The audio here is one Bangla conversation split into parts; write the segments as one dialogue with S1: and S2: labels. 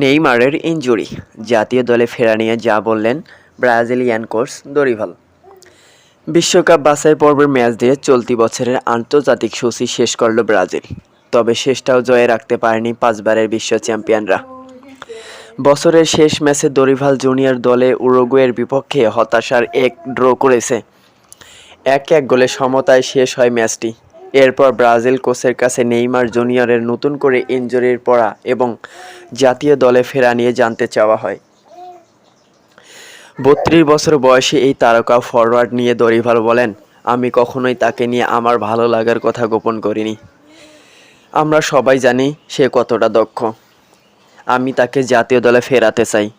S1: নেইমারের ইনজুরি। জাতীয় দলে ফেরা নিয়ে যা বললেন ব্রাজিলিয়ান কোচ দরিভাল। বিশ্বকাপ বাছাই পর্বের ম্যাচ দিয়ে চলতি বছরের আন্তর্জাতিক সূচি শেষ করল ব্রাজিল, তবে শেষটাও জয়ে রাখতে পারেনি পাঁচবারের বিশ্ব চ্যাম্পিয়নরা। বছরের শেষ ম্যাচে দরিভাল জুনিয়র দলে উরুগুয়ের বিপক্ষে হতাশার এক ড্র করেছে। এক এক গোলে সমতায় শেষ হয় ম্যাচটি। এরপর ব্রাজিল কোচের কাছে নেইমার জুনিয়রের নতুন করে ইনজুরির পড়া এবং জাতীয় দলে ফেরা নিয়ে জানতে চাওয়া হয়। বত্রিশ বছর বয়সে এই তারকা ফরওয়ার্ড নিয়ে দরিভাল বলেন, আমি কখনোই তাকে নিয়ে আমার ভালো লাগার কথা গোপন করিনি। আমরা সবাই জানি সে কতটা দক্ষ। আমি তাকে জাতীয় দলে ফেরাতে চাই।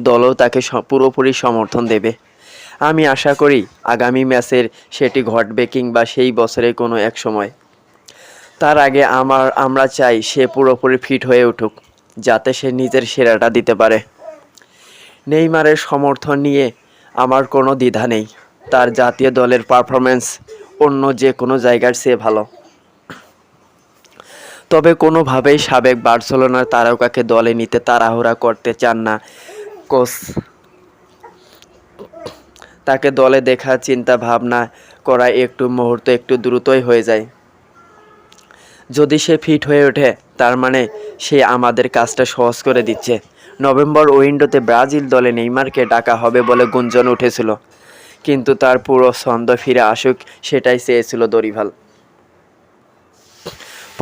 S1: দলও তাকে পুরোপুরি সমর্থন দেবে। আমি আশা করি আগামী ম্যাচের সেটি ঘটবে কিংবা সেই বছরে কোনো এক সময়। তার আগে আমার, আমরা চাই সে পুরোপুরি ফিট হয়ে উঠুক, যাতে সে নিজের সেরাটা দিতে পারে। নেইমারের সমর্থন নিয়ে আমার কোনো দ্বিধা নেই। তার জাতীয় দলের পারফরমেন্স অন্য যে কোনো জায়গার চেয়ে ভালো। তবে কোনোভাবেই সাবেক বার্সেলোনার তারকাকে দলে নিতে তাড়াহুড়া করতে চান না কোচ তাকে দলে দেখা চিন্তা ভাবনা করা একটু মুহূর্ত একটু দ্রুতই হয়ে যায়। যদি সে ফিট হয়ে ওঠে, তার মানে সে আমাদের কাজটা সহজ করে দিচ্ছে। নভেম্বর উইন্ডোতে ব্রাজিল দলে নেইমারকে ডাকা হবে বলে গুঞ্জন উঠেছিল। কিন্তু তার পুরো ছন্দ ফিরে আসুক, সেটাই চেয়েছিল দরিভাল।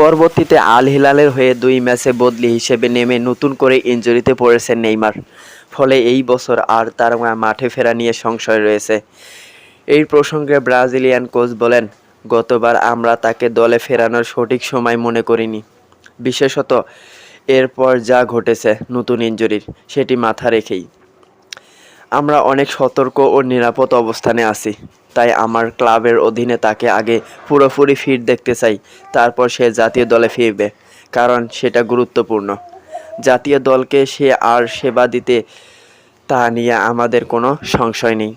S1: পরবর্তীতে আল হিলালের হয়ে দুই ম্যাচে বদলি হিসেবে নেমে নতুন করে ইনজুরিতে পড়েছেন নেইমার। ফলে এই বছর আর তার মাঠে ফেরা নিয়ে সংশয় রয়েছে। এই প্রসঙ্গে ব্রাজিলিয়ান কোচ বলেন, গতবার আমরা তাকে দলে ফেরানোর সঠিক সময় মনে করিনি। বিশেষত এরপর যা ঘটেছে নতুন ইনজুরির, সেটি মাথা রেখেই। আমরা অনেক সতর্ক ও নিরাপদ অবস্থানে আছি। তাই আমার ক্লাবের অধীনে তাকে আগে পুরোপুরি ফিট দেখতে চাই, তারপর সে জাতীয় দলে ফিরবে, কারণ সেটা গুরুত্বপূর্ণ। জাতীয় দলকে সে আর সেবা দিতে তা নিয়ে আমাদের কোনো সংশয় নেই।